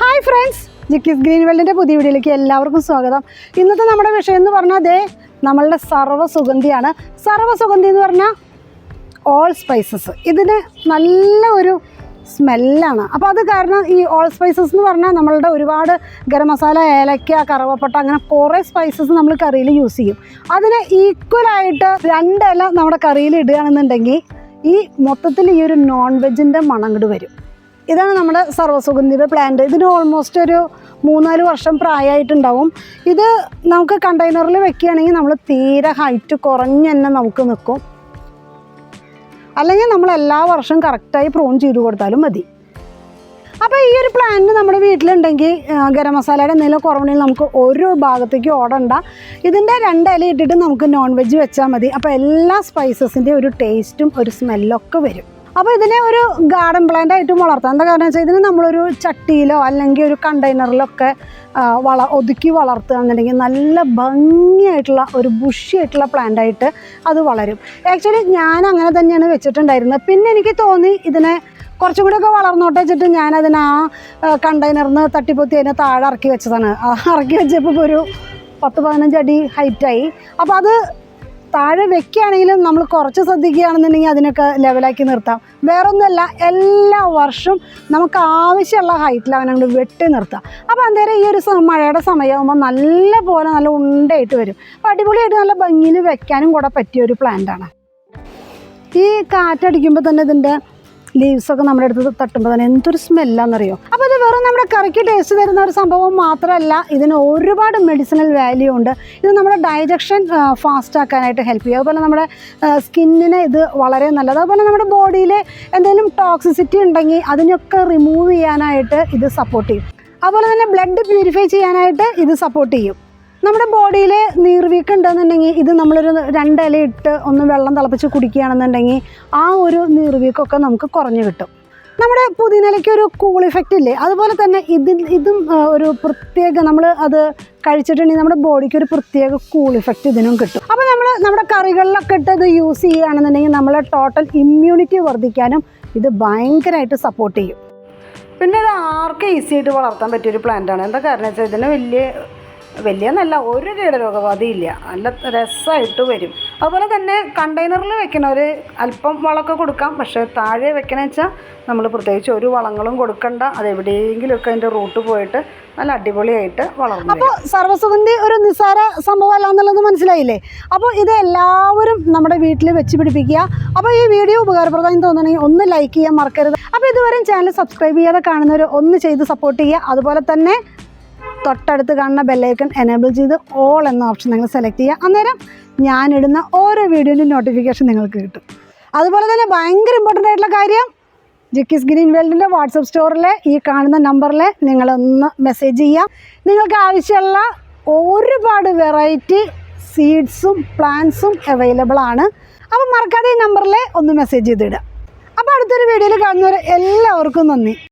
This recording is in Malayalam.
ഹായ് ഫ്രണ്ട്സ് ജിക്കിസ് ഗ്രീൻ വേൾഡിന്റെ പുതിയ വീഡിയോയിലേക്ക് എല്ലാവർക്കും സ്വാഗതം. ഇന്നത്തെ നമ്മുടെ വിഷയം എന്ന് പറഞ്ഞാൽ അതേ നമ്മളുടെ സർവസുഗന്ധിയാണ് സർവസുഗന്ധി എന്ന് പറഞ്ഞാൽ ഓൾ സ്പൈസസ് ഇതിന് നല്ല ഒരു സ്മെല്ലാണ്. അപ്പോൾ അത് കാരണം ഈ ഓൾ സ്പൈസസ് എന്ന് പറഞ്ഞാൽ നമ്മളുടെ ഒരുപാട് ഗരം മസാല ഏലക്ക കറുവപ്പട്ട അങ്ങനെ കുറേ സ്പൈസസ് നമ്മൾ കറിയിൽ യൂസ് ചെയ്യും. അതിന് ഈക്വലായിട്ട് രണ്ടില നമ്മുടെ കറിയിൽ ഇടുകയാണെന്നുണ്ടെങ്കിൽ ഈ മൊത്തത്തിൽ ഈ ഒരു നോൺ വെജിന്റെ മണം കൂടി വരും. ഇതാണ് നമ്മുടെ സർവസുഗന്ധിയുടെ പ്ലാന്റ് ഇതിന് ഓൾമോസ്റ്റ് ഒരു മൂന്നാൽ വർഷം പ്രായമായിട്ടുണ്ടാവും. ഇത് നമുക്ക് കണ്ടെയ്നറിൽ വെക്കുകയാണെങ്കിൽ നമ്മൾ തീരെ ഹൈറ്റ് കുറഞ്ഞ് തന്നെ നമുക്ക് നിൽക്കും അല്ലെങ്കിൽ നമ്മൾ എല്ലാ വർഷവും കറക്റ്റായി പ്രൂൺ ചെയ്തു കൊടുത്താലും മതി. അപ്പോൾ ഈ ഒരു പ്ലാന്റ് നമ്മുടെ വീട്ടിലുണ്ടെങ്കിൽ ഗരം മസാലയുടെ എന്തെങ്കിലും കുറവുണ്ടെങ്കിൽ നമുക്ക് ഒരു ഭാഗത്തേക്ക് ഓടണ്ട. ഇതിന്റെ രണ്ട് ഇല ഇട്ടിട്ട് നമുക്ക് നോൺ വെജ് വെച്ചാൽ മതി. അപ്പോൾ എല്ലാ സ്പൈസസിന്റെ ഒരു ടേസ്റ്റും ഒരു സ്മെല്ലൊക്കെ വരും. അപ്പോൾ ഇതിനെ ഒരു ഗാർഡൻ പ്ലാന്റ് ആയിട്ടും വളർത്താം. എന്താ കാരണം വെച്ചാൽ ഇതിന് നമ്മളൊരു ചട്ടിയിലോ അല്ലെങ്കിൽ ഒരു കണ്ടെയ്നറിലൊക്കെ വള ഒതുക്കി വളർത്തുകയാണെന്നുണ്ടെങ്കിൽ നല്ല ഭംഗിയായിട്ടുള്ള ഒരു ബുഷി ആയിട്ടുള്ള പ്ലാന്റ് ആയിട്ട് അത് വളരും. ആക്ച്വലി ഞാൻ അങ്ങനെ തന്നെയാണ് വെച്ചിട്ടുണ്ടായിരുന്നത്. പിന്നെ എനിക്ക് തോന്നി ഇതിനെ കുറച്ചും കൂടി ഒക്കെ വളർന്നോട്ടെ വെച്ചിട്ട് ഞാനതിന് ആ കണ്ടെയ്നറിൽ നിന്ന് തട്ടിപ്പൊത്തി അതിനെ താഴെ ഇറക്കി വെച്ചതാണ്. ഇറക്കി വെച്ചപ്പോൾ ഒരു പത്ത് പതിനഞ്ച് അടി ഹൈറ്റായി അപ്പോൾ അത് താഴെ വെക്കുകയാണെങ്കിലും നമ്മൾ കുറച്ച് ശ്രദ്ധിക്കുകയാണെന്നുണ്ടെങ്കിൽ അതിനൊക്കെ ലെവലാക്കി നിർത്താം. വേറൊന്നുമല്ല എല്ലാ വർഷവും നമുക്ക് ആവശ്യമുള്ള ഹൈറ്റിൽ അവനങ്ങോട്ട് വെട്ടി നിർത്താം. അപ്പോൾ അന്നേരം ഈ ഒരു മഴയുടെ സമയമാകുമ്പോൾ നല്ല പോലെ നല്ല ഉണ്ടയായിട്ട് വരും. അപ്പോൾ അടിപൊളിയായിട്ട് നല്ല ഭംഗിയിൽ വെക്കാനും കൂടെ പറ്റിയ ഒരു പ്ലാന്റാണ് ഈ കാറ്റടിക്കുമ്പോൾ തന്നെ ഇതിന്റെ ലീവ്സൊക്കെ നമ്മുടെ അടുത്ത് തട്ടുമ്പോൾ തന്നെ എന്തൊരു സ്മെല്ലാണെന്നറിയോ അപ്പോൾ ഇത് വെറും നമ്മുടെ കറിക്ക് ടേസ്റ്റ് തരുന്ന ഒരു സംഭവം മാത്രമല്ല ഇതിന് ഒരുപാട് മെഡിസിനൽ വാല്യൂ ഉണ്ട്. ഇത് നമ്മുടെ ഡൈജഷൻ ഫാസ്റ്റ് ആക്കാനായിട്ട് ഹെൽപ്പ് ചെയ്യും. അതുപോലെ നമ്മുടെ സ്കിന്നിന് ഇത് വളരെ നല്ലത്. അതുപോലെ നമ്മുടെ ബോഡിയിൽ എന്തെങ്കിലും ടോക്സിസിറ്റി ഉണ്ടെങ്കിൽ അതിനൊക്കെ റിമൂവ് ചെയ്യാനായിട്ട് ഇത് സപ്പോർട്ട് ചെയ്യും. അതുപോലെ തന്നെ ബ്ലഡ് പ്യൂരിഫൈ ചെയ്യാനായിട്ട് ഇത് സപ്പോർട്ട് ചെയ്യും. നമ്മുടെ ബോഡിയിൽ നീർവീക്കം ഉണ്ടെന്നുണ്ടെങ്കിൽ ഇത് നമ്മളൊരു രണ്ടില ഇട്ട് ഒന്ന് വെള്ളം തിളപ്പിച്ച് കുടിക്കുകയാണെന്നുണ്ടെങ്കിൽ ആ ഒരു നീർവീക്കമൊക്കെ നമുക്ക് കുറഞ്ഞു കിട്ടും. നമ്മുടെ പുതിനയിലേക്ക് ഒരു കൂൾ ഇഫക്റ്റ് ഇല്ലേ? അതുപോലെ തന്നെ ഇതിൽ ഇതും ഒരു പ്രത്യേക നമ്മൾ അത് കഴിച്ചിട്ടുണ്ടെങ്കിൽ നമ്മുടെ ബോഡിക്ക് ഒരു പ്രത്യേക കൂൾ ഇഫക്റ്റ് ഇതിനും കിട്ടും. അപ്പോൾ നമ്മൾ നമ്മുടെ കറികളിലൊക്കെ ഇട്ട് ഇത് യൂസ് ചെയ്യുകയാണെന്നുണ്ടെങ്കിൽ നമ്മളെ ടോട്ടൽ ഇമ്മ്യൂണിറ്റി വർദ്ധിക്കാനും ഇത് ഭയങ്കരമായിട്ട് സപ്പോർട്ട് ചെയ്യും. പിന്നെ ഇത് ആർക്കും ഈസി ആയിട്ട് വളർത്താൻ പറ്റിയൊരു പ്ലാന്റ് ആണ്. എന്താ കാരണം വെച്ചാൽ ഇതിന് വലിയ വലിയ നല്ല ഒരു കീടരോഗബാധയില്ല. നല്ല രസമായിട്ട് വരും. അതുപോലെ തന്നെ കണ്ടെയ്നറിൽ വെക്കണവർ അല്പം വളമൊക്കെ കൊടുക്കാം. പക്ഷേ താഴെ വെക്കണ വെച്ചാൽ നമ്മൾ പ്രത്യേകിച്ച് ഒരു വളങ്ങളും കൊടുക്കണ്ട. അത് എവിടെയെങ്കിലുമൊക്കെ അതിന്റെ റൂട്ട് പോയിട്ട് നല്ല അടിപൊളിയായിട്ട് വളർന്നു അപ്പോൾ സർവസുഗന്ധി ഒരു നിസ്സാര സംഭവമല്ല എന്നുള്ളത് മനസ്സിലായില്ലേ? അപ്പോൾ ഇത് എല്ലാവരും നമ്മുടെ വീട്ടിൽ വെച്ച് പിടിപ്പിക്കുക. അപ്പോൾ ഈ വീഡിയോ ഉപകാരപ്രദമായി തോന്നണമെങ്കിൽ ഒന്ന് ലൈക്ക് ചെയ്യാൻ മറക്കരുത്. അപ്പോൾ ഇതുവരെയും ചാനൽ സബ്സ്ക്രൈബ് ചെയ്യാതെ കാണുന്നവർ ഒന്ന് ചെയ്ത് സപ്പോർട്ട് ചെയ്യുക. അതുപോലെ തന്നെ തൊട്ടടുത്ത് കാണുന്ന ബെല്ലൈക്കൺ എനേബിൾ ചെയ്ത് ഓൾ എന്ന ഓപ്ഷൻ നിങ്ങൾ സെലക്ട് ചെയ്യുക. അന്നേരം ഞാനിടുന്ന ഓരോ വീഡിയോന്റെ നോട്ടിഫിക്കേഷൻ നിങ്ങൾക്ക് കിട്ടും. അതുപോലെ തന്നെ ഭയങ്കര ഇമ്പോർട്ടന്റ് ആയിട്ടുള്ള കാര്യം ജിക്കിസ് ഗ്രീൻ വേൾഡിന്റെ വാട്സപ്പ് സ്റ്റോറിലെ ഈ കാണുന്ന നമ്പറിൽ നിങ്ങളൊന്ന് മെസ്സേജ് ചെയ്യാം നിങ്ങൾക്ക് ആവശ്യമുള്ള ഒരുപാട് വെറൈറ്റി സീഡ്സും പ്ലാന്റ്സും അവൈലബിൾ ആണ്. അപ്പോൾ മറക്കാതെ ഈ നമ്പറിൽ ഒന്ന് മെസ്സേജ് ചെയ്തിടുക. അപ്പോൾ അടുത്തൊരു വീഡിയോയിൽ കാണുന്നവർ എല്ലാവർക്കും നന്ദി.